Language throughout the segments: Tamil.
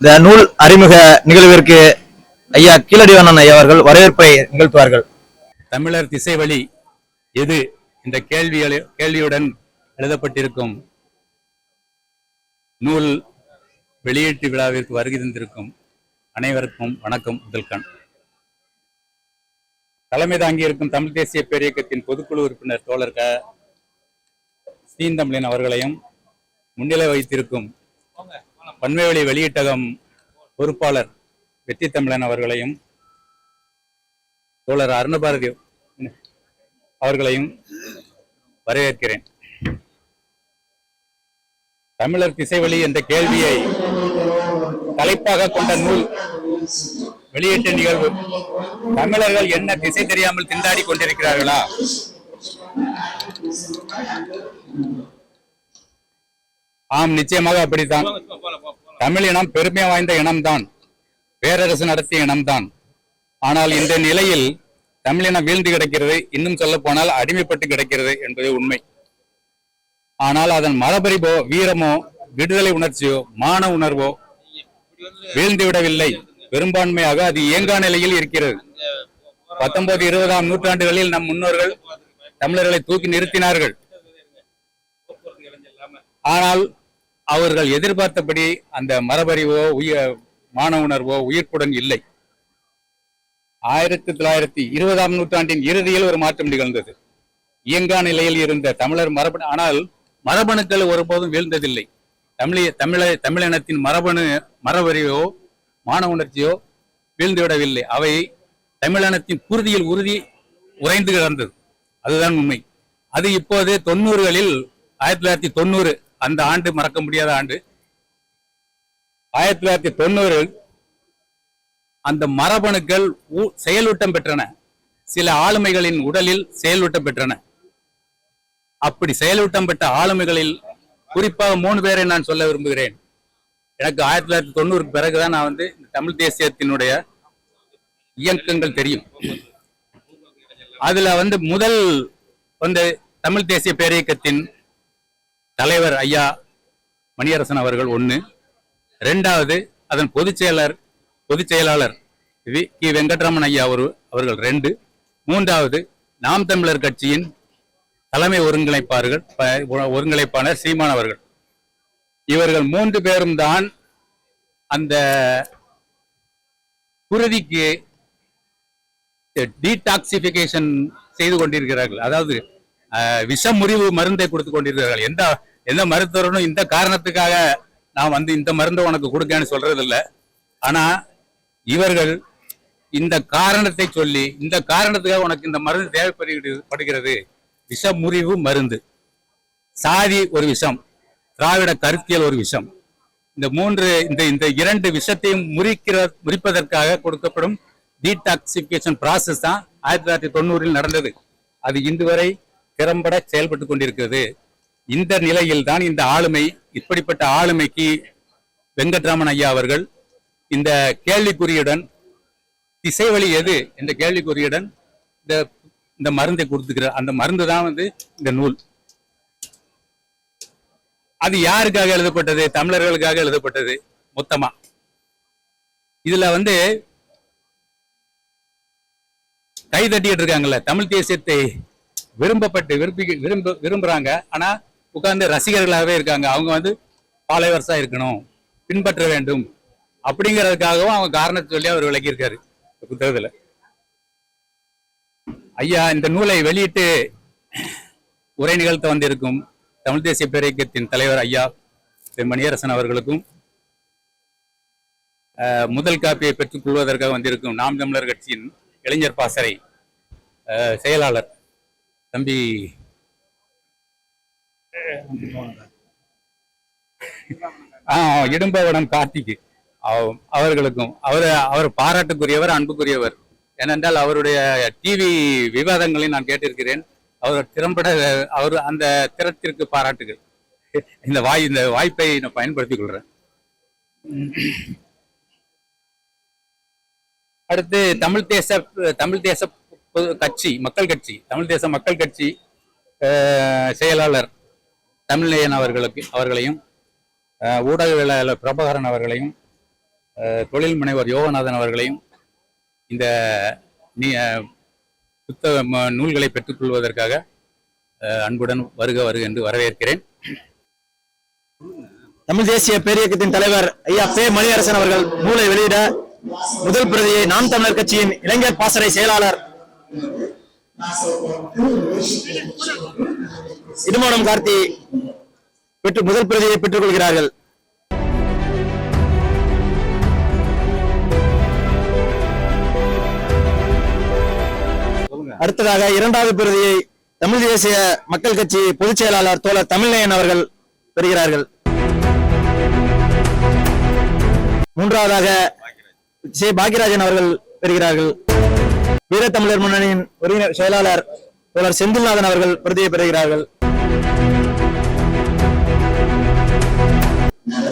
இந்த நூல் அறிமுக நிகழ்விற்கு ஐயா கீழடிவாணன் ஐயா அவர்கள் வரவேற்பை நிகழ்த்துவார்கள். தமிழர் திசைவழி எது என்ற கேள்வி கேள்வியுடன் எழுதப்பட்டிருக்கும் நூல் வெளியீட்டு விழாவிற்கு வருகை தந்திருக்கும் அனைவருக்கும் வணக்கம் முதல்கண். தலைமை தாங்கியிருக்கும் தமிழ் தேசிய பேரியக்கத்தின் பொதுக்குழு உறுப்பினர் தோழர் க. சீந்தமிழன் அவர்களையும் முன்னிலை வைத்திருக்கும் பன்மைவெளி வெளியீட்டகம் பொறுப்பாளர் வெற்றி தமிழன் அவர்களையும் தோழர் அருணபாரதி அவர்களையும் வரவேற்கிறேன். தமிழர் திசைவழி என்ற கேள்வியை தலைப்பாக கொண்ட நூல் வெளியீட்டு நிகழ்வு. தமிழர்கள் என்ன திசை தெரியாமல் திண்டாடி கொண்டிருக்கிறார்களா? ஆம் நிச்சயமாக அப்படித்தான். தமிழ் இனம் பெருமை வாய்ந்த இனம்தான். பேரரசு நடத்திய இனம்தான். ஆனால் இந்த நிலையில் தமிழினம் வீழ்ந்து கிடக்கிறது இன்னும் சொல்ல போனால் அடிமைப்பட்டு கிடக்கிறது என்பது உண்மை. ஆனால் அதன் மரபரிபோ வீரமோ விடுதலை உணர்ச்சியோ மான உணர்வோ வீழ்ந்து விடவில்லை. பெரும்பான்மையாக அது இயங்கா நிலையில் இருக்கிறது. பத்தொன்பது இருபதாம் நூற்றாண்டுகளில் நம் முன்னோர்கள் தமிழர்களை தூக்கி நிறுத்தினார்கள். ஆனால் அவர்கள் எதிர்பார்த்தபடி அந்த மரபறிவோ உயிர் மான உணர்வோ உயிர்ப்புடன் இல்லை. ஆயிரத்தி தொள்ளாயிரத்தி இருபதாம் நூற்றாண்டின் இறுதியில் ஒரு மாற்றம் நிகழ்ந்தது. இயங்கா நிலையில் இருந்த தமிழர் மரபணு ஆனால் மரபணுக்கள் ஒருபோதும் வீழ்ந்ததில்லை. தமிழ தமிழ தமிழினத்தின் மரபணு மரபறிவோ மான உணர்ச்சியோ வீழ்ந்து விடவில்லை அவை தமிழனத்தின் குருதியில் உறுதி உறைந்து கிடந்தது. அதுதான் உண்மை. அது இப்போது தொண்ணூறுகளில் ஆயிரத்தி தொள்ளாயிரத்தி தொண்ணூறு அந்த ஆண்டு மறக்க முடியாத ஆண்டு. ஆயிரத்தி தொள்ளாயிரத்தி தொண்ணூறில் அந்த மரபணுக்கள் செயலூட்டம் பெற்றன. சில ஆளுமைகளின் உடலில் செயலூட்டம் பெற்றன. அப்படி செயலூட்டம் பெற்ற ஆளுமைகளில் குறிப்பாக மூணு பேரை நான் சொல்ல விரும்புகிறேன். எனக்கு ஆயிரத்தி தொள்ளாயிரத்தி தொண்ணூறுக்கு பிறகுதான் நான் வந்து இந்த தமிழ் தேசியத்தினுடைய இயக்கங்கள் தெரியும். அதுல வந்து முதல் வந்து தமிழ் தேசிய பேரியக்கத்தின் தலைவர் ஐயா மணியரசன் அவர்கள் ஒன்று ரெண்டாவது அதன் பொதுச் செயலர் பொதுச் செயலாளர் வி கி. வெங்கட்ராமன் ஐயா ஒரு அவர்கள் ரெண்டு. மூன்றாவது நாம் தமிழர் கட்சியின் தலைமை ஒருங்கிணைப்பார்கள் ஒருங்கிணைப்பாளர் சீமான் அவர்கள். இவர்கள் மூன்று பேரும் தான் அந்த குருதிக்கு டீடாக்சிபிகேஷன் செய்து கொண்டிருக்கிறார்கள். அதாவது விஷமுறிவு மருந்தை கொடுத்து கொண்டிருக்கிறார்கள். எந்த எந்த மருத்துவரும் இந்த காரணத்துக்காக நான் வந்து இந்த மருந்தை உனக்கு கொடுக்கேன்னு சொல்றது ஆனால் ஆனா இவர்கள் இந்த காரணத்தை சொல்லி இந்த காரணத்துக்காக உனக்கு இந்த மருந்து தேவைப்படுகிறது படுகிறது. விஷமுறிவு மருந்து. சாதி ஒரு விஷம். திராவிட கருத்தியல் ஒரு விஷம். இந்த மூன்று இந்த இந்த இரண்டு விஷத்தையும் முறிக்கிற முறிப்பதற்காக கொடுக்கப்படும் டீடாக்சிபிகேஷன் ப்ராசஸ் தான் ஆயிரத்தி தொள்ளாயிரத்தி தொண்ணூறில் நடந்தது. அது இன்று வரை திறம்பட செயல்பட்டு கொண்டிருக்கிறது. இந்த நிலையில் தான் இந்த ஆளுமை இப்படிப்பட்ட ஆளுமைக்கு வெங்கட்ராமன் ஐயா அவர்கள் இந்த கேள்விக்குறியுடன் திசைவழி எது என்ற கேள்விக்குறியுடன் இந்த இந்த மருந்தை கொடுத்துக்கிறார். அந்த மருந்து தான் வந்து இந்த நூல். அது யாருக்காக எழுதப்பட்டது? தமிழர்களுக்காக எழுதப்பட்டது மொத்தமா. இதுல வந்து கை தட்டிட்டு இருக்காங்கல்ல தமிழ் தேசியத்தை விரும்பப்பட்டு விரும்பி விரும்ப விரும்புறாங்க. ஆனா உட்கார்ந்து ரசிகர்களாகவே இருக்காங்க. அவங்க வந்து பாலைவர்ஸா இருக்கணும் பின்பற்ற வேண்டும் அப்படிங்கிறதுக்காகவும் அவங்க காரணத்தை சொல்லி அவர் விளக்கியிருக்காரு புத்தகத்துல. ஐயா இந்த நூலை வெளியிட்டு உரை நிகழ்த்த வந்திருக்கும் தமிழ் தேசிய பேரியக்கத்தின் தலைவர் ஐயா திரு மணியரசன் அவர்களுக்கும் முதல் காப்பியை பெற்றுக்கொள்வதற்காக வந்திருக்கும் நாம் தமிழர் கட்சியின் இளைஞர் பாசறை செயலாளர் தம்பி ஆ இடும்பவனம் கார்த்திக் அவர்களுக்கும் அவர் அவர் பாராட்டுக்குரியவர் அன்புக்குரியவர். ஏனென்றால் அவருடைய டிவி விவாதங்களை நான் கேட்டிருக்கிறேன். அவர் திறம்பட அவர் அந்த திறத்திற்கு பாராட்டுகள். இந்த வாய் இந்த வாய்ப்பை நான் பயன்படுத்திக் கொள்றேன். அடுத்து தமிழ் தேச தமிழ் தேச பொது கட்சி மக்கள் கட்சி தமிழ் தேச மக்கள் கட்சி அஹ், செயலாளர் தமிழ்நேயன் அவர்களுக்கு அவர்களையும் ஊடகவியலாளர் பிரபாகரன் அவர்களையும் தொழில் முனைவர் யோகநாதன் அவர்களையும் இந்த நீ புத்தக நூல்களை பெற்றுக்கொள்வதற்காக அன்புடன் வருக வருக என்று வரவேற்கிறேன். தமிழ் தேசிய பேரியக்கத்தின் தலைவர் ஐயா பே மணியரசன் அவர்கள் நூலை வெளியிட முதல் பிரதியை நாம் தமிழர் கட்சியின் இளைஞர் பாசறை செயலாளர் இடுமோடம் கார்த்தி பெற்று முதல் பிரதியை பெற்றுக் கொள்கிறார்கள் அடுத்ததாக இரண்டாவது பிரதியை தமிழ் தேசிய மக்கள் கட்சி பொதுச் செயலாளர் தோழர் தமிழ்நயன் அவர்கள் பெறுகிறார்கள். மூன்றாவதாக சே பாக்யராஜன் அவர்கள் பெறுகிறார்கள். வீரத்தமிழர் முன்னணியின் ஒருங்கிணை செயலாளர் தோழர் செந்தில்நாதன் அவர்கள் பிரதியை பெறுகிறார்கள்.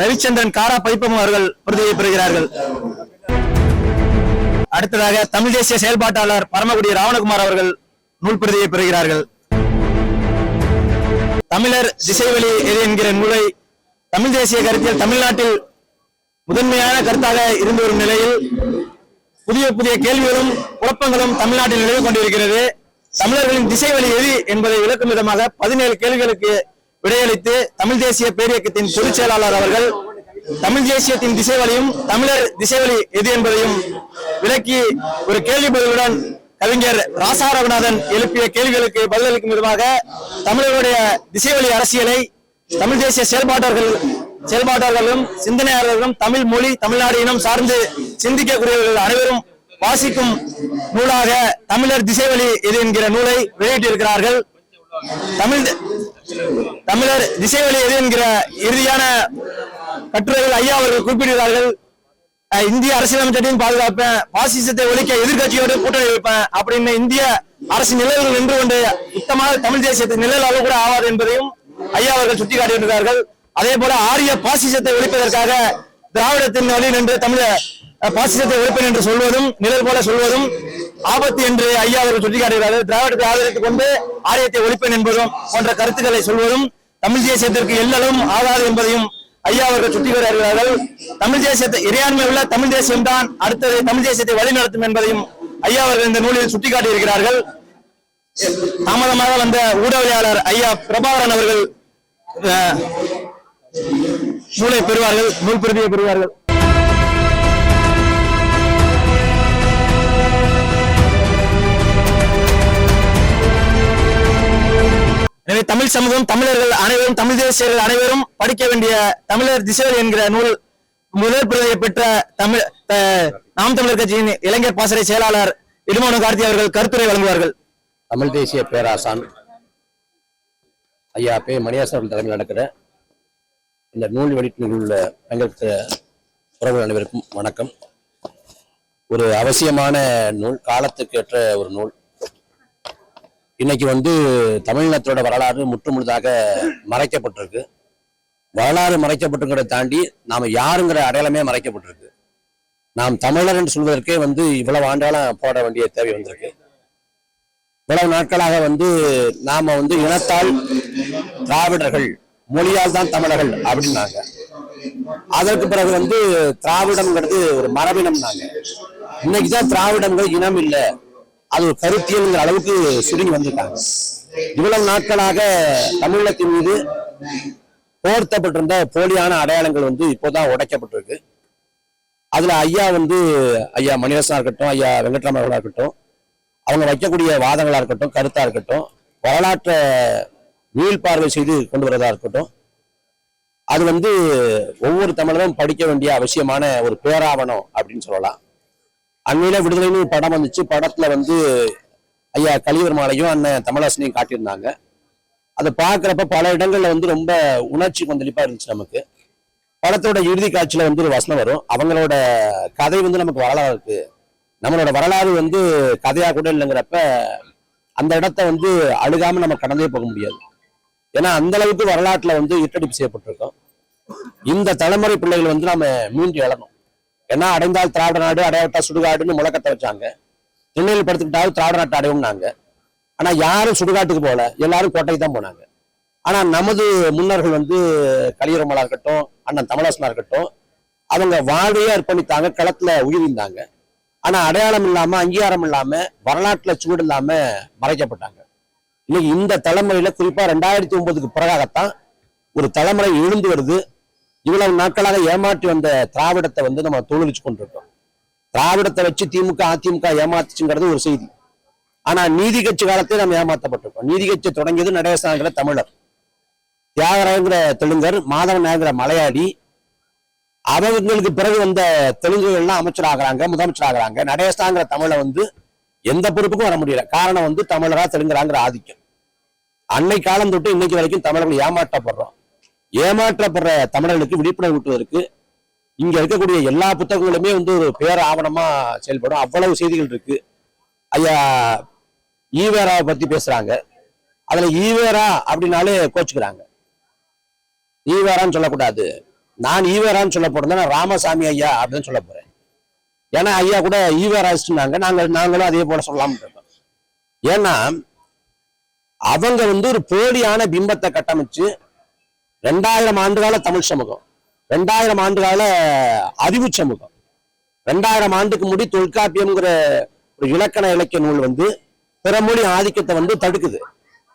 ரவிச்சந்திரன் காரா பைப்பம் அவர்கள் பிரதியை பெறுகிறார்கள். அடுத்ததாக தமிழ் தேசிய செயல்பாட்டாளர் பரமக்குடி ராவணகுமார் அவர்கள் நூல் பிரதியை பெறுகிறார்கள். தமிழர் திசைவழி எது என்கிற நூலை தமிழ் தேசிய கருத்தில் தமிழ்நாட்டில் முதன்மையான கருத்தாக இருந்து வரும் நிலையில் புதிய புதிய கேள்விகளும் குழப்பங்களும் தமிழ்நாட்டில் நிலவு கொண்டிருக்கிறது. தமிழர்களின் திசைவழி எது என்பதை விளக்கும் விதமாக பதினேழு கேள்விகளுக்கு விடையளித்து தமிழ் தேசிய பேரியக்கத்தின் பொதுச் செயலாளர் அவர்கள் தமிழ் தேசியத்தின் திசைவழியும் தமிழர் திசைவழி எது என்பதையும் விளக்கி ஒரு கேள்வி பதிலுடன் கவிஞர் ராசா ரகுநாதன் எழுப்பிய கேள்விகளுக்கு பதிலளிக்கும் விதமாக தமிழருடைய திசைவழி அரசியலை தமிழ் தேசிய செயல்பாட்டாளர்கள் செயல்பாட்டாளர்களும் சிந்தனையாளர்களும் தமிழ் மொழி தமிழ்நாடு இனம் சார்ந்து சிந்திக்கக்கூடியவர்கள் அனைவரும் வாசிக்கும் நூலாக தமிழர் திசைவழி எது என்கிற நூலை வெளியிட்டிருக்கிறார்கள். தமிழ் தமிழர் திசைவழி எது என்கிற இறுதியான கட்டுரைகள் ஐயா அவர்கள் குறிப்பிடுகிறார்கள். இந்திய அரசியலமைச்சத்தையும் பாதுகாப்பேன் பாசிசத்தை ஒழிக்க எதிர்க்கட்சியோடு கூட்டணி வைப்பேன் அப்படின்னு இந்திய அரசு நிலவுகள் நின்று கொண்டு சுத்தமாக தமிழ் தேசியத்தின் நிழலாக கூட ஆவாது என்பதையும் ஐயா அவர்கள் சுட்டிக்காட்டியிருக்கிறார்கள். அதே போல ஆரிய பாசிசத்தை ஒழிப்பதற்காக திராவிடத்தின் வழி நின்று தமிழ பாசிசத்தை ஒழிப்பேன் என்று சொல்வதும் நிழல் போல சொல்வதும் ஆபத்து என்று ஐயா அவர்கள் சுட்டிக்காட்டுகிறார்கள். திராவிடத்தை ஆதரித்துக் கொண்டு ஆரியத்தை ஒழிப்பேன் என்பதும் போன்ற கருத்துக்களை சொல்வதும் தமிழ் தேசியத்திற்கு எல்லலும் ஆகாது என்பதையும் ஐயா அவர்கள் சுட்டிக்காட்டுகிறார்கள். தமிழ் தேசியத்தை இறையாண்மை உள்ள தமிழ் தேசியம் தான் அடுத்தது தமிழ் தேசியத்தை வழிநடத்தும் என்பதையும் ஐயா அவர்கள் இந்த நூலில் சுட்டிக்காட்டியிருக்கிறார்கள். தாமதமாக வந்த ஊடகவியாளர் ஐயா பிரபாகரன் அவர்கள் அஹ், நூலை பெறுவார்கள் நூல் பிரதியை பெறுவார்கள். எனவே தமிழ் சமூகம் தமிழர்கள் அனைவரும் தமிழ் தேசியர்கள் அனைவரும் படிக்க வேண்டிய தமிழர் திசைகள் என்கிற நூல் முதல் பிரதியை பெற்ற தமிழ் நாம் தமிழர் கட்சியின் இளைஞர் பாசறை செயலாளர் இடுமோன கார்த்தி அவர்கள் கருத்துரை வழங்குவார்கள். தமிழ் தேசிய பேராசான் ஐயா பே மணியாசன் தலைமையில் நடக்கிற இந்த நூல் வெளியீட்டு உள்ள பங்கெடுத்த உறவுகள் அனைவருக்கும் வணக்கம். ஒரு அவசியமான நூல் காலத்துக்கு ஏற்ற ஒரு நூல். இன்னைக்கு வந்து தமிழினத்தோட வரலாறு முற்றுமுழுதாக மறைக்கப்பட்டிருக்கு. வரலாறு மறைக்கப்பட்டிருக்கிறத தாண்டி நாம யாருங்கிற அடையாளமே மறைக்கப்பட்டிருக்கு. நாம் தமிழர் என்று சொல்வதற்கே வந்து இவ்வளவு ஆண்டாலம் போட வேண்டிய தேவை வந்திருக்கு. இவ்வளவு நாட்களாக வந்து நாம வந்து இனத்தால் திராவிடர்கள் மொழியால் தான் தமிழர்கள் அப்படின்னாங்க. அதற்கு பிறகு வந்து திராவிடம்ங்கிறது ஒரு மரபினம்னாங்க. இன்னைக்குதான் திராவிடங்கள் இனம் இல்லை. அது ஒரு கருத்தியல்ங்கிற அளவுக்கு சுருங்கி வந்திருக்காங்க. இவ்வளவு நாட்களாக தமிழகத்தின் மீது போர்த்தப்பட்டிருந்த போலியான அடையாளங்கள் வந்து இப்போதான் உடைக்கப்பட்டிருக்கு. அதுல ஐயா வந்து ஐயா மணிரசனா இருக்கட்டும் ஐயா வெங்கட்ராமர்களா இருக்கட்டும் அவங்க வைக்கக்கூடிய வாதங்களா இருக்கட்டும் கருத்தா இருக்கட்டும் வரலாற்றை மீள்பார்வை செய்து கொண்டு வரதா இருக்கட்டும் அது வந்து ஒவ்வொரு தமிழரும் படிக்க வேண்டிய அவசியமான ஒரு பேராவணம் அப்படின்னு சொல்லலாம். அண்மையில விடுதலைன்னு ஒரு படம் வந்துச்சு. படத்துல வந்து ஐயா கலிவர் மாலையும் அண்ணன் தமிழாசனையும் காட்டியிருந்தாங்க. அதை பார்க்குறப்ப பல இடங்கள்ல வந்து ரொம்ப உணர்ச்சி கொந்தளிப்பா இருந்துச்சு நமக்கு. படத்தோட இறுதி காட்சியில வந்து ஒரு வசனம் வரும். அவங்களோட கதை வந்து நமக்கு வரலாறு இருக்கு. நம்மளோட வரலாறு வந்து கதையா கூட இல்லைங்கிறப்ப அந்த இடத்த வந்து அழுகாம நம்ம கடந்தே போக முடியாது. ஏன்னா அந்த அளவுக்கு வரலாற்றுல வந்து இட்டடிப்பு செய்யப்பட்டிருக்கோம். இந்த தலைமுறை பிள்ளைகள் வந்து நாம மீண்டு எழணும். ஏன்னா அடைந்தால் திராவிட நாடு அடையாட்டா சுடுகாடுன்னு முழக்கத்தை வச்சாங்க. திருநெல்வேலி படுத்துக்கிட்டாவது திராவிட நாட்டு அடையும்னாங்க. ஆனா யாரும் சுடுகாட்டுக்கு போகல. எல்லாரும் கோட்டைக்கு தான் போனாங்க. ஆனா நமது முன்னோர்கள் வந்து கலியரமலா இருக்கட்டும் அண்ணன் தமிழாசனா இருக்கட்டும் அவங்க வாழ்வையே அர்ப்பணித்தாங்க களத்துல உயிரிந்தாங்க. ஆனா அடையாளம் இல்லாம அங்கீகாரம் இல்லாம வரலாற்றுல சூடு இல்லாம மறைக்கப்பட்டாங்க. இன்னைக்கு இந்த தலைமுறையில குறிப்பா ரெண்டாயிரத்தி ஒன்பதுக்கு பிறகாகத்தான் ஒரு தலைமுறை எழுந்து வருது. இவ்வளவு நாட்களாக ஏமாற்றி வந்த திராவிடத்தை வந்து நம்ம தோல்விச்சு கொண்டிருக்கோம். திராவிடத்தை வச்சு திமுக அதிமுக ஏமாத்துச்சுங்கிறது ஒரு செய்தி. ஆனா நீதி கட்சி காலத்தில் நம்ம ஏமாத்தப்பட்டிருக்கோம். நீதி கட்சி தொடங்கியது நடேசனாங்கிற தமிழர். தியாகராயங்கிற தெலுங்கர் மாதவன் நாயங்கிற மலையாளி அவங்களுக்கு பிறகு வந்த தெலுங்குகள்லாம் முதலமைச்சர் ஆகுறாங்க நடேசனாங்கிற தமிழை வந்து எந்த பொறுப்புக்கும் வர முடியல. காரணம் வந்து தமிழரா தெலுங்கராங்கிற ஆதிக்கம். அன்னை காலம் தொட்டு இன்னைக்கு வரைக்கும் தமிழர்கள் ஏமாற்றப்படுறோம். ஏமாற்றப்படுற தமிழர்களுக்கு விழிப்புணர்வு ஊட்டுவதற்கு இங்க இருக்கக்கூடிய எல்லா புத்தகங்களுமே வந்து ஒரு பேர ஆவணமா செயல்படும். அவ்வளவு செய்திகள் இருக்கு. ஐயா ஈவேராவை பத்தி பேசுறாங்க. அதுல ஈவேரா அப்படின்னாலே கோச்சுக்கிறாங்க. ஈவேரான்னு சொல்லக்கூடாது. நான் ஈவேரான்னு சொல்ல போறேன் நான் ராமசாமி ஐயா அப்படின்னு சொல்ல போறேன். ஏன்னா ஐயா கூட ஈவேராச்சுனாங்க நாங்கள் நாங்களும் அதே போல சொல்லலாம்னு இருக்கோம் ஏன்னா அவங்க வந்து ஒரு போலியான பிம்பத்தை கட்டமைச்சு ரெண்டாயிரம் ஆண்டுகால தமிழ் சமூகம். ரெண்டாயிரம் ஆண்டுகால அறிவு சமூகம். ரெண்டாயிரம் ஆண்டுக்கு முடி தொல்காப்பியம்ங்கிற ஒரு இலக்கண இலக்கிய நூல் வந்து பிறமொழி ஆதிக்கத்தை வந்து தடுக்குது.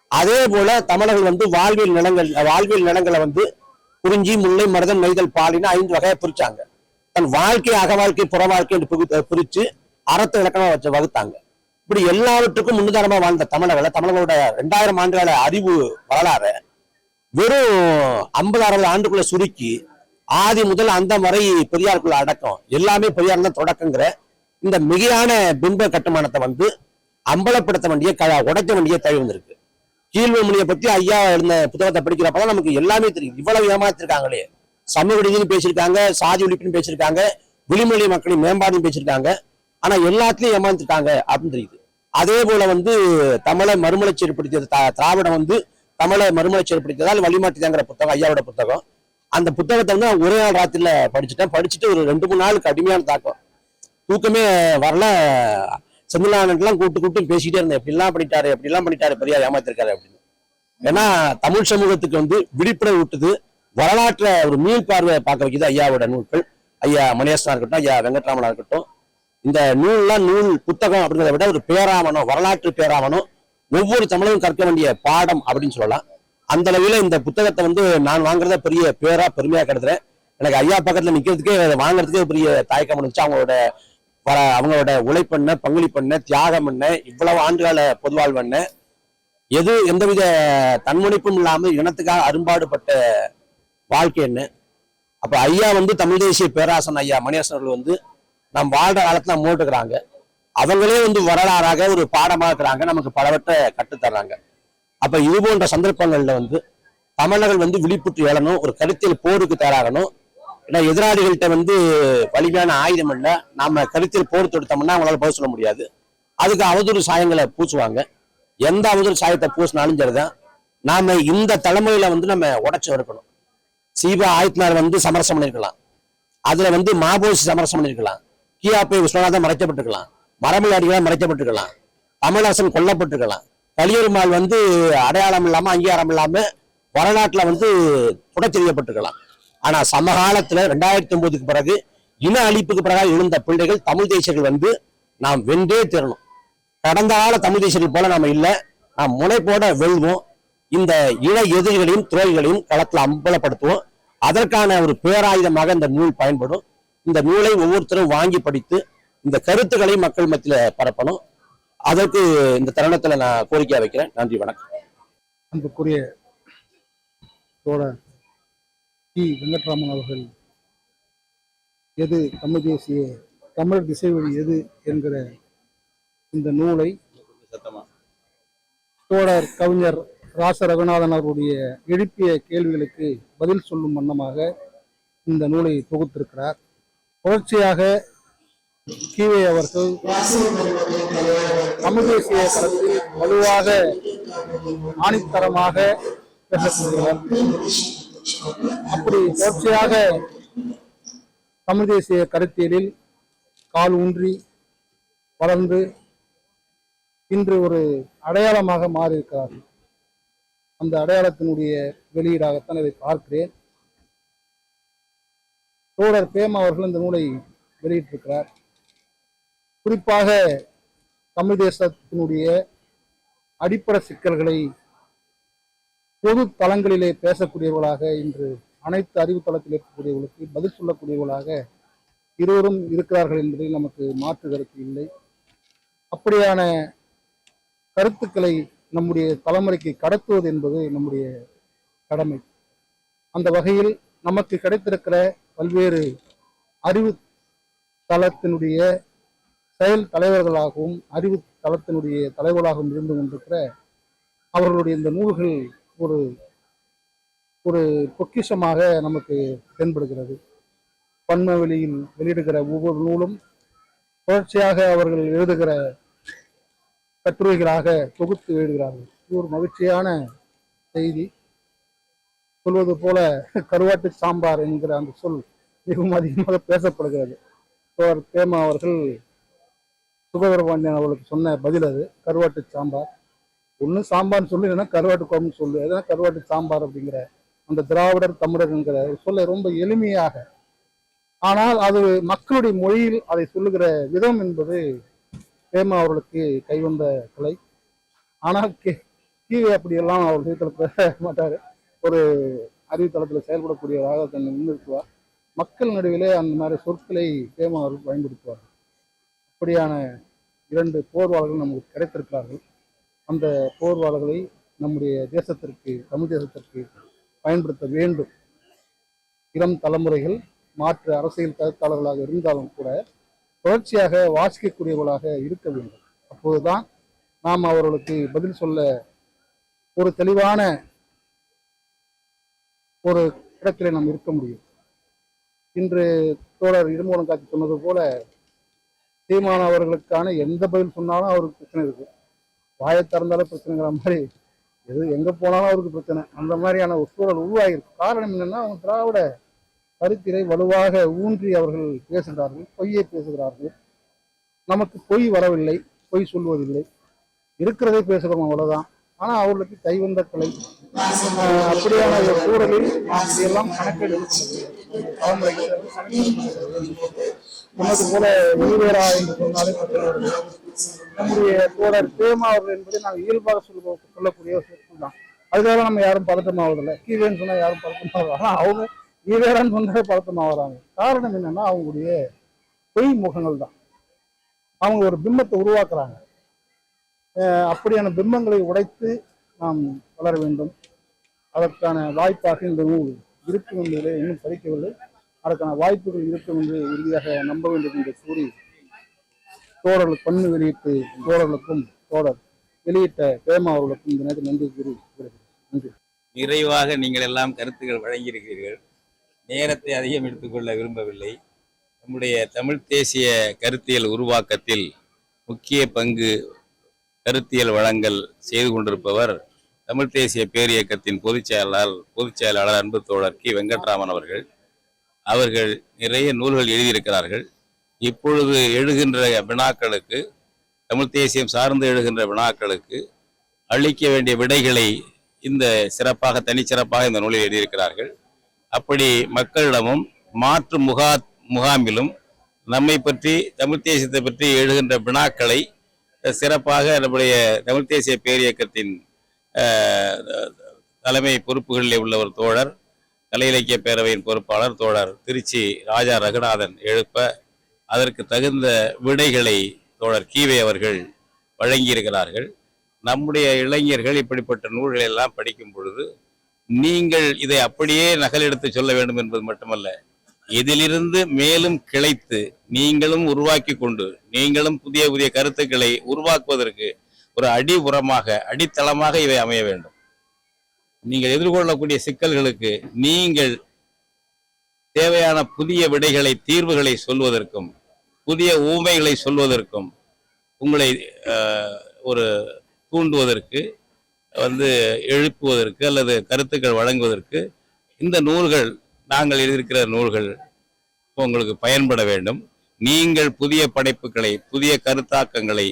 அதே போல தமிழர்கள் வந்து வாழ்வியல் நிலங்கள் வாழ்வியல் நிலங்களை வந்து குறிஞ்சி முல்லை மருதன் நெய்தல் பாலின்னு ஐந்து வகையை பிரிச்சாங்க. தன் வாழ்க்கை அக வாழ்க்கை புற வாழ்க்கை என்று பிரி- பிரிச்சு அறத்த இலக்கணம் வச்சு வகுத்தாங்க. இப்படி எல்லாவற்றுக்கும் முன்னுதாரணமா வாழ்ந்த தமிழர்களை தமிழர்களோட ரெண்டாயிரம் ஆண்டுகால அறிவு வரலாறு வெறும் ஐம்பது அறுபது ஆண்டுக்குள்ள சுருக்கி ஆதி முதல் அந்த வரை பெரியாருக்குள்ள அடக்கம். எல்லாமே பெரியார் தான் தொடக்கங்கிற இந்த மிகையான பிம்ப கட்டுமானத்தை வந்து அம்பலப்படுத்த வேண்டிய க உடைக்க வேண்டிய தேவை வந்திருக்கு கீழ்வமணியை பத்தி ஐயா எழுந்த புத்தகத்தை படிக்கிறப்பதான் நமக்கு எல்லாமே தெரியும். இவ்வளவு ஏமாத்திருக்காங்களே. சமூக ரீதியும் பேசியிருக்காங்க சாதி ஒழிப்புன்னு பேசியிருக்காங்க விளிமொழி மக்களின் மேம்பாடும் பேசியிருக்காங்க. ஆனா எல்லாத்துலயும் ஏமாந்துருக்காங்க அப்படின்னு தெரியுது. அதே போல வந்து தமிழை மறுமலர்ச்சி ஏற்படுத்திய தா- திராவிடம் வந்து தமிழை மறுமலர்ச்சி ஏற்படுத்தியதால் வழிமாட்டிதாங்கிற புத்தகம் ஐயாவோட புத்தகம். அந்த புத்தகத்தை வந்து நான் ஒரே நாள் ராத்திரில படிச்சுட்டேன். படிச்சுட்டு ஒரு ரெண்டு மூணு நாள் கடுமையான தாக்கம். தூக்கமே வரல. செந்திலானன்லாம் கூப்பிட்டு கூப்பிட்டு பேசிக்கிட்டே இருந்தேன். எப்படிலாம் பண்ணிட்டாரு எப்படிலாம் பண்ணிட்டாரு பெரியார் ஏமாத்திருக்காரு அப்படின்னு. ஏன்னா தமிழ் சமூகத்துக்கு வந்து விழிப்புணர்வு விட்டுது வரலாற்றில் ஒரு மீள் பார்வை பார்க்க வைக்குது ஐயாவோட நூல்கள். ஐயா மணியசனா இருக்கட்டும் ஐயா வெங்கட்ராமனா இருக்கட்டும். இந்த நூல்லாம் நூல் புத்தகம் அப்படிங்கிறத விட ஒரு பேராவணம் வரலாற்று பேராவணம். ஒவ்வொரு தமிழரும் கற்க வேண்டிய பாடம் அப்படின்னு சொல்லலாம். அந்த அளவில் இந்த புத்தகத்தை வந்து நான் வாங்குறத பெரிய பேரா பெருமையா கருதுறேன். எனக்கு ஐயா பக்கத்துல நிக்கிறதுக்கே அதை வாங்குறதுக்கே பெரிய தயக்கம் இருந்துச்சு. அவங்களோட வர அவங்களோட உழைப்பண்ண பங்களிப்பண்ண தியாகம் என்ன இவ்வளவு ஆண்டுகால பொதுவாழ்வண்ண என்ன எது எந்தவித தன்முனைப்பும் இல்லாமல் இனத்துக்காக அரும்பாடுபட்ட வாழ்க்கை என்ன. அப்ப ஐயா வந்து தமிழ் தேசிய பேராசன் ஐயா மணியரசன் அவர்கள் வந்து நாம் வாழ்ற காலத்துல மூட்டுக்கிறாங்க அவங்களே வந்து வரலாறாக ஒரு பாடமா இருக்கிறாங்க நமக்கு பலவற்றை கற்றுத்தர்றாங்க. அப்ப இது போன்ற சந்தர்ப்பங்கள்ல வந்து தமிழர்கள் வந்து விழிப்புற்று எழணும் ஒரு கருத்தியல் போருக்கு தயாராகணும். ஏன்னா எதிராளிகள்கிட்ட வந்து வலிமையான ஆயுதம் இல்லை. நாம கருத்தியல் போர் தொடுத்தோம்னா அவங்களால பதில் சொல்ல முடியாது. அதுக்கு அவதூறு சாயங்களை பூசுவாங்க. எந்த அவதூறு சாயத்தை பூசினாலும் சரிதான். நாம இந்த தலைமுறையில வந்து நம்ம உடச்சு இருக்கணும் சீபா ஆயத்னார் வந்து சமரசம் பண்ணிருக்கலாம். அதுல வந்து மாபோசி சமரசம் பண்ணிருக்கலாம். கியாப்பை விஸ்வநாதன் மறைக்கப்பட்டிருக்கலாம். மரமலாடிகளால் மறைக்கப்பட்டிருக்கலாம். கமலஹாசன் கொல்லப்பட்டிருக்கலாம். கலியருமாள் வந்து அடையாளம் இல்லாமல் அங்கீகாரம் இல்லாமல் வரலாற்றில் வந்து புடச்செறியப்பட்டிருக்கலாம் ஆனால் சமகாலத்தில் ரெண்டாயிரத்தி ஒன்பதுக்கு பிறகு இன அழிப்புக்கு பிறகு எழுந்த பிள்ளைகள் தமிழ் தேசியர்கள் வந்து நாம் வென்றே தரணும். கடந்த கால தமிழ் தேசியர்கள் போல நாம் இல்லை. நாம் முனைப்போட வெல்வோம். இந்த இன எதிரிகளையும் துறைகளையும் களத்தில் அம்பலப்படுத்துவோம். அதற்கான ஒரு பேராயுதமாக இந்த நூல் பயன்படும். இந்த நூலை ஒவ்வொருத்தரும் வாங்கி படித்து இந்த கருத்துக்களை மக்கள் மத்தியில பரப்பணும். அதற்கு இந்த தருணத்தில் நான் கோரிக்கை வைக்கிறேன். நன்றி வணக்கம். அன்புக்குரிய தோழர் டி. வெங்கட்ராமன் அவர்கள் எது தமிழ் தேசிய தமிழ் திசைவழி எது என்கிற இந்த நூலை தோழர் கவிஞர் ராச ரகுநாதன் அவருடைய எழுப்பிய கேள்விகளுக்கு பதில் சொல்லும் வண்ணமாக இந்த நூலை தொகுத்திருக்கிறார். தொடர்ச்சியாக கீவே அவர்கள் தமிழ் தேசிய தளத்தில் வலுவாக ஆணித்தரமாக பேசப்படுகிறார் அப்படி தொடர்ச்சியாக தமிழ் தேசிய கருத்தியலில் கால் ஊன்றி வளர்ந்து இன்று ஒரு அடையாளமாக மாறியிருக்கிறார். அந்த அடையாளத்தினுடைய வெளியீடாகத்தான் இதை பார்க்கிறேன். தோழர் பேம் அவர்கள் இந்த நூலை வெளியிட்டிருக்கிறார். குறிப்பாக தமிழ் தேசத்தினுடைய அடிப்படை சிக்கல்களை பொது தளங்களிலே பேசக்கூடியவர்களாக இன்று அனைத்து அறிவு தளத்தில் இருக்கக்கூடியவர்களுக்கு பதில் சொல்லக்கூடியவர்களாக இருவரும் இருக்கிறார்கள் என்பதில் நமக்கு மாற்று கருத்து இல்லை. அப்படியான கருத்துக்களை நம்முடைய தலைமுறைக்கு கடத்துவது என்பது நம்முடைய கடமை. அந்த வகையில் நமக்கு கிடைத்திருக்கிற பல்வேறு அறிவு தளத்தினுடைய செயல் தலைவர்களாகவும் அறிவு தளத்தினுடைய தலைவர்களாகவும் இருந்து கொண்டிருக்கிற அவர்களுடைய இந்த நூல்கள் ஒரு ஒரு பொக்கிஷமாக நமக்கு தென்படுகிறது. பன்மவெளியில் வெளியிடுகிற ஒவ்வொரு நூலும் தொடர்ச்சியாக அவர்கள் எழுதுகிற கட்டுரைகளாக தொகுத்து எழுதுகிறார்கள். இது ஒரு மகிழ்ச்சியான செய்தி. சொல்வது போல கருவாட்டு சாம்பார் என்கிற அந்த சொல் மிகவும் அதிகமாக பேசப்படுகிறது. தோழர் பேமா அவர்கள் சுகவரபாண்டியன் அவளுக்கு சொன்ன பதில் அது. கருவாட்டு சாம்பார். ஒன்று சாம்பார்னு சொல்லு இல்லைன்னா கருவாட்டு குழம்புன்னு சொல்லு. எதனா கருவாட்டு சாம்பார் அப்படிங்கிற அந்த திராவிடர் தமிழர் என்கிற சொல்ல ரொம்ப எளிமையாக. ஆனால் அது மக்களுடைய மொழியில் அதை சொல்லுகிற விதம் என்பது பிரேமா அவர்களுக்கு கைவந்த கலை. ஆனால் கே கீழே அப்படியெல்லாம் அவர் செய்தியில் பேச மாட்டார். ஒரு அறிவுத்தளத்தில் செயல்படக்கூடியவராக தன்னை முன்னிறுத்துவார் மக்கள் நடுவிலே அந்த மாதிரி சொற்களை பிரேமா அவர்கள் பயன்படுத்துவார் அப்படியான இரண்டு போர்வாளர்கள் நமக்கு கிடைத்திருக்கிறார்கள். அந்த போர்வாளர்களை நம்முடைய தேசத்திற்கு தமிழ் தேசத்திற்கு பயன்படுத்த வேண்டும். இளம் தலைமுறைகள் மாற்று அரசியல் கருத்தாளர்களாக இருந்தாலும் கூட தொடர்ச்சியாக வாசிக்கக்கூடியவர்களாக இருக்க வேண்டும். அப்போதுதான் நாம் அவர்களுக்கு பதில் சொல்ல ஒரு தெளிவான ஒரு இடத்திலே நாம் இருக்க முடியும். இன்று தோழர் இருமூலம் காட்சி சொன்னது போல சீமான் அவர்களுக்கான எந்த பதில் சொன்னாலும் அவருக்கு பிரச்சனை இருக்கு. வாயை திறந்தாலும் பிரச்சனைங்கிற மாதிரி எது எங்க போனாலும் அவருக்கு பிரச்சனை. அந்த மாதிரியான ஒரு சூழல் உருவாகிருக்கு காரணம் என்னன்னா அவங்க திராவிட கருத்திரை வலுவாக ஊன்றி அவர்கள் பேசுகிறார்கள் பொய்யை பேசுகிறார்கள். நமக்கு பொய் வரவில்லை பொய் சொல்வதில்லை. இருக்கிறதை பேசுகிறோம் அவ்வளவுதான். ஆனா அவர்களுக்கு கைவந்த கலை. அப்படியான ஒரு சூழலில் நாம் கணக்கில் சொன்னது போல ஈவேரா என்று சொன்னாலே நம்முடைய தோழர் பிரேமா அவர்கள் என்பதை நாங்கள் இயல்பாக சொல்ல சொல்லக்கூடிய ஒரு சொற்கள் தான் அதுக்காக நம்ம யாரும் பதட்டமாவதில்லை கீழேன்னு சொன்னா யாரும் பதட்டமாவது ஆனால் அவங்க ஈவேரான்னு சொன்னாலே பதட்டமாகறாங்க காரணம் என்னன்னா அவங்களுடைய பொய் முகங்கள் தான் அவங்க ஒரு பிம்பத்தை உருவாக்குறாங்க. அப்படியான பிம்பங்களை உடைத்து நாம் வளர வேண்டும். அதற்கான வாய்ப்பாக இந்த நூல் இருக்கும் என்பதிலே இன்னும் படிக்கவில்லை. அதற்கான வாய்ப்புகள் இருக்கும் என்று உறுதியாக நம்ப வேண்டும் என்று கூறி தோழர்கள் பண்ணு வெளியிட்டு தோழர்களுக்கும் தோழர் வெளியிட்ட பேமா அவர்களுக்கும் இந்த நேரத்தில் நன்றி கூறி நன்றி. நிறைவாக நீங்கள் எல்லாம் கருத்துக்கள் வழங்கியிருக்கிறீர்கள். நேரத்தை அதிகம் எடுத்துக்கொள்ள விரும்பவில்லை. நம்முடைய தமிழ் தேசிய கருத்தியல் உருவாக்கத்தில் முக்கிய பங்கு கருத்தியல் வழங்கல் செய்து கொண்டிருப்பவர் தமிழ் தேசிய பேரியக்கத்தின் பொதுச் செயலாளர் பொதுச் செயலாளர் அன்பு தோழர் கி. வெங்கட்ராமன் அவர்கள். அவர்கள் நிறைய நூல்கள் எழுதியிருக்கிறார்கள். இப்பொழுது எழுகின்ற வினாக்களுக்கு தமிழ் தேசியம் சார்ந்து எழுகின்ற வினாக்களுக்கு அளிக்க வேண்டிய விடைகளை இந்த சிறப்பாக தனிச்சிறப்பாக இந்த நூலில் எழுதியிருக்கிறார்கள். அப்படி மக்களிடமும் மாற்று முகா முகாமிலும் நம்மை பற்றி தமிழ் தேசியத்தை பற்றி எழுகின்ற வினாக்களை சிறப்பாக நம்முடைய தமிழ் தேசிய பேரியக்கத்தின் தலைமை பொறுப்புகளில் உள்ள ஒரு தோழர் கலை இலக்கிய பேரவையின் பொறுப்பாளர் தோழர் திருச்சி ராஜா ரகுநாதன் எழுப்ப அதற்கு தகுந்த விடைகளை தோழர் கீவே அவர்கள் வழங்கியிருக்கிறார்கள். நம்முடைய இளைஞர்கள் இப்படிப்பட்ட நூல்களை எல்லாம் படிக்கும் பொழுது நீங்கள் இதை அப்படியே நகலெடுத்து சொல்ல வேண்டும் என்பது மட்டுமல்ல இதிலிருந்து மேலும் கிளைத்து நீங்களும் உருவாக்கி கொண்டு நீங்களும் புதிய புதிய கருத்துக்களை உருவாக்குவதற்கு ஒரு அடி உரமாக அடித்தளமாக இவை அமைய வேண்டும். நீங்கள் எதிர்கொள்ளக்கூடிய சிக்கல்களுக்கு நீங்கள் தேவையான புதிய விடைகளை தீர்வுகளை சொல்வதற்கும் புதிய ஊமைகளை சொல்வதற்கும் உங்களை ஒரு தூண்டுவதற்கு வந்து எழுப்புவதற்கு அல்லது கருத்துக்கள் வழங்குவதற்கு இந்த நூல்கள் நாங்கள் எழுதியிருக்கிற நூல்கள் உங்களுக்கு பயன்பட வேண்டும். நீங்கள் புதிய படைப்புகளை புதிய கருத்தாக்கங்களை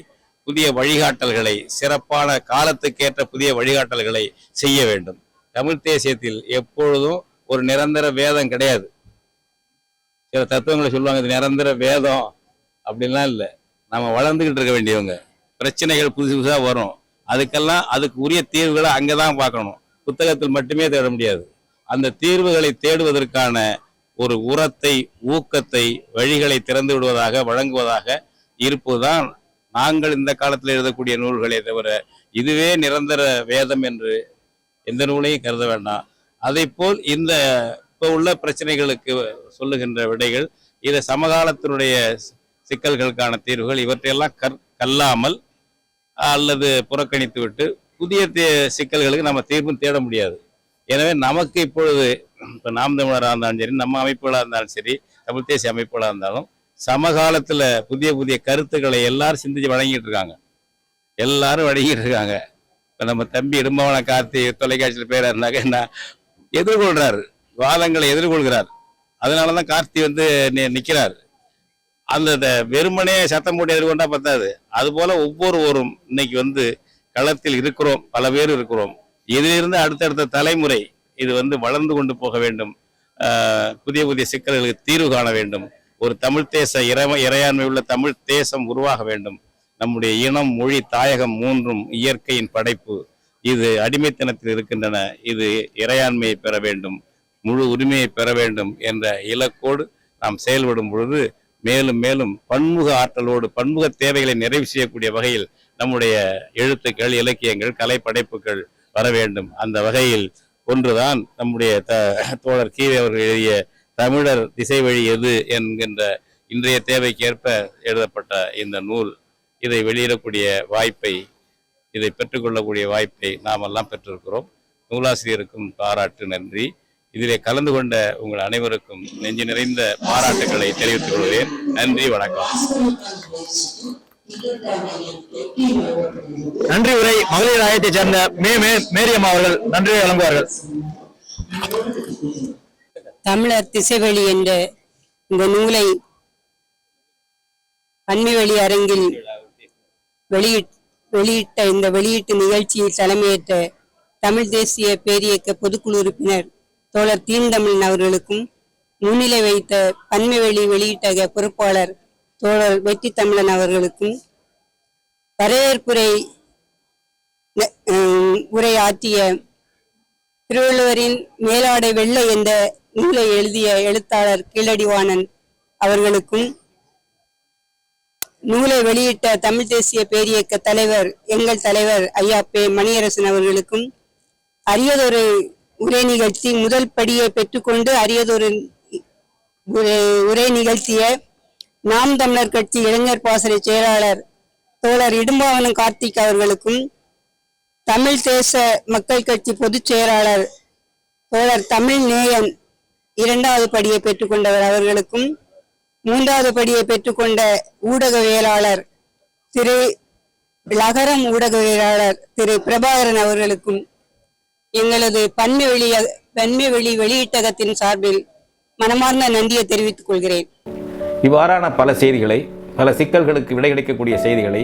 புதிய வழிகாட்டல்களை சிறப்பான காலத்துக்கேற்ற புதிய வழிகாட்டல்களை செய்ய வேண்டும். தமிழ் தேசியத்தில் எப்பொழுதும் ஒரு நிரந்தர வேதம் கிடையாது. சில தத்துவங்களை சொல்லுவாங்க இது நிரந்தர வேதம் அப்படின்லாம் இல்லை. நம்ம வளர்ந்துக்கிட்டு இருக்க வேண்டியவங்க. பிரச்சனைகள் புதுசு புதுசாக வரும். அதுக்கெல்லாம் அதுக்கு உரிய தீர்வுகளை அங்கே தான் பார்க்கணும். புத்தகத்தில் மட்டுமே தேட முடியாது. அந்த தீர்வுகளை தேடுவதற்கான ஒரு உரத்தை ஊக்கத்தை வழிகளை திறந்து விடுவதாக வழங்குவதாக இருப்பதுதான் நாங்கள் இந்த காலத்தில் எழுதக்கூடிய நூல்களே தவிர இதுவே நிரந்தர வேதம் என்று எந்த நூலையும் கருத வேண்டாம். அதை போல் இந்த இப்போ உள்ள பிரச்சனைகளுக்கு சொல்லுகின்ற விடைகள் இது சமகாலத்தினுடைய சிக்கல்களுக்கான தீர்வுகள் இவற்றையெல்லாம் கற் கல்லாமல் அல்லது புறக்கணித்து விட்டு புதிய தே- சிக்கல்களுக்கு நம்ம தீர்வும் தேட முடியாது. எனவே நமக்கு இப்பொழுது இப்போ நாம் தமிழராக இருந்தாலும் சரி நம்ம அமைப்புகளாக இருந்தாலும் சரி தமிழ் தேசிய அமைப்புகளாக இருந்தாலும் சமகாலத்தில் புதிய புதிய கருத்துக்களை எல்லாரும் சிந்திச்சு வழங்கிட்டு இருக்காங்க எல்லாரும் வழங்கிட்டு இருக்காங்க இப்போ நம்ம தம்பி இடும்பவன கார்த்தி தொலைக்காட்சியில் பேராக இருந்தாக்க என்ன? எதிர்கொள்றாரு. வாதங்களை எதிர்கொள்கிறார். அதனால தான் கார்த்தி வந்து நிற்கிறார் அந்த த- வெறுமனே சத்தம் போட்டு எதிர்கொண்டா பத்தாது. அதுபோல் ஒவ்வொருவரும் இன்னைக்கு வந்து களத்தில் இருக்கிறோம். பல பேர் இருக்கிறோம். இதிலிருந்து அடுத்தடுத்த தலைமுறை இது வந்து வளர்ந்து கொண்டு போக வேண்டும். புதிய புதிய சிக்கல்களுக்கு தீர்வு காண வேண்டும். ஒரு தமிழ் தேச இறை இறையாண்மை உள்ள தமிழ் தேசம் உருவாக வேண்டும். நம்முடைய இனம் மொழி தாயகம் மூன்றும் இயற்கையின் படைப்பு. இது அடிமைத்தனத்தில் இருக்கின்றன. இது இறையாண்மையை பெற வேண்டும். முழு உரிமையை பெற வேண்டும் என்ற இலக்கோடு நாம் செயல்படும் பொழுது மேலும் மேலும் பன்முக ஆற்றலோடு பன்முக தேவைகளை நிறைவு செய்யக்கூடிய வகையில் நம்முடைய எழுத்துக்கள் இலக்கியங்கள் கலை படைப்புகள் வர வேண்டும். அந்த வகையில் ஒன்றுதான் நம்முடைய த தோழர் கீழே அவர்கள் எழுதிய தமிழர் திசை வழி எது என்கின்ற இன்றைய தேவைக்கேற்ப எழுதப்பட்ட இந்த நூல். இதை வெளியிடக்கூடிய வாய்ப்பை இதை பெற்றுக்கொள்ளக்கூடிய வாய்ப்பை நாம் எல்லாம் பெற்றிருக்கிறோம். நூலாசிரியருக்கும் பாராட்டு நன்றி. இதிலே கலந்து கொண்ட உங்கள் அனைவருக்கும் நெஞ்சு நிறைந்த பாராட்டுகளை தெரிவித்துக் கொள்கிறேன். நன்றி வணக்கம். நன்றி உரை மகளிர் ஆயத்தைச் சேர்ந்த மே மே மேரியம்மா அவர்கள் நன்றியை வழங்குவார்கள். தமிழர் திசைவெளி என்ற இந்த நூலை அன்னிவழி அரங்கில் வெளியிட் வெளியிட்ட இந்த வெளியீட்டு நிகழ்ச்சியில் தலைமையேற்ற தமிழ் தேசிய பேரியக்க பொதுக்குழு உறுப்பினர் தோழர் தீண்டமிழன் அவர்களுக்கும் முன்னிலை வைத்த பன்மைவெளி வெளியீட்டக பொறுப்பாளர் தோழர் வெற்றி தமிழன் அவர்களுக்கும் வரவேற்புரை உரை ஆற்றிய திருவள்ளுவரின் மேலாடை வெள்ளை என்ற நூலை எழுதிய எழுத்தாளர் கீழடிவாணன் அவர்களுக்கும் நூலை வெளியிட்ட தமிழ் தேசிய பேரியக்க தலைவர் எங்கள் தலைவர் ஐயா பே மணியரசன் அவர்களுக்கும் அரியதொரு உரை நிகழ்த்தி முதல் படியை பெற்றுக்கொண்டு அரியதொரு உரை- உரை நிகழ்த்திய நாம் தமிழர் கட்சி இளைஞர் பாசறை செயலாளர் தோழர் இடும்பாவனம் கார்த்திக் அவர்களுக்கும் தமிழ் தேச மக்கள் கட்சி பொதுச் செயலாளர் தோழர் தமிழ் நேயன் இரண்டாவது படியை பெற்றுக்கொண்டவர் அவர்களுக்கும் மூன்றாவது படியை பெற்றுக்கொண்ட ஊடகவியலாளர் திரு லகரம் ஊடகவியலாளர் திரு பிரபாகரன் அவர்களுக்கும் எங்களது பன்மை வெளி பன்மை வெளி வெளியீட்டகத்தின் சார்பில் மனமார்ந்த நன்றியை தெரிவித்துக் கொள்கிறேன். இவ்வாறான பல செய்திகளை பல சிக்கல்களுக்கு விடை கிடைக்கக்கூடிய செய்திகளை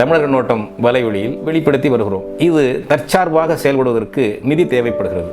தமிழர் நோட்டம் வலைவழியில் வெளிப்படுத்தி வருகிறோம். இது தற்சார்பாக செயல்படுவதற்கு நிதி தேவைப்படுகிறது.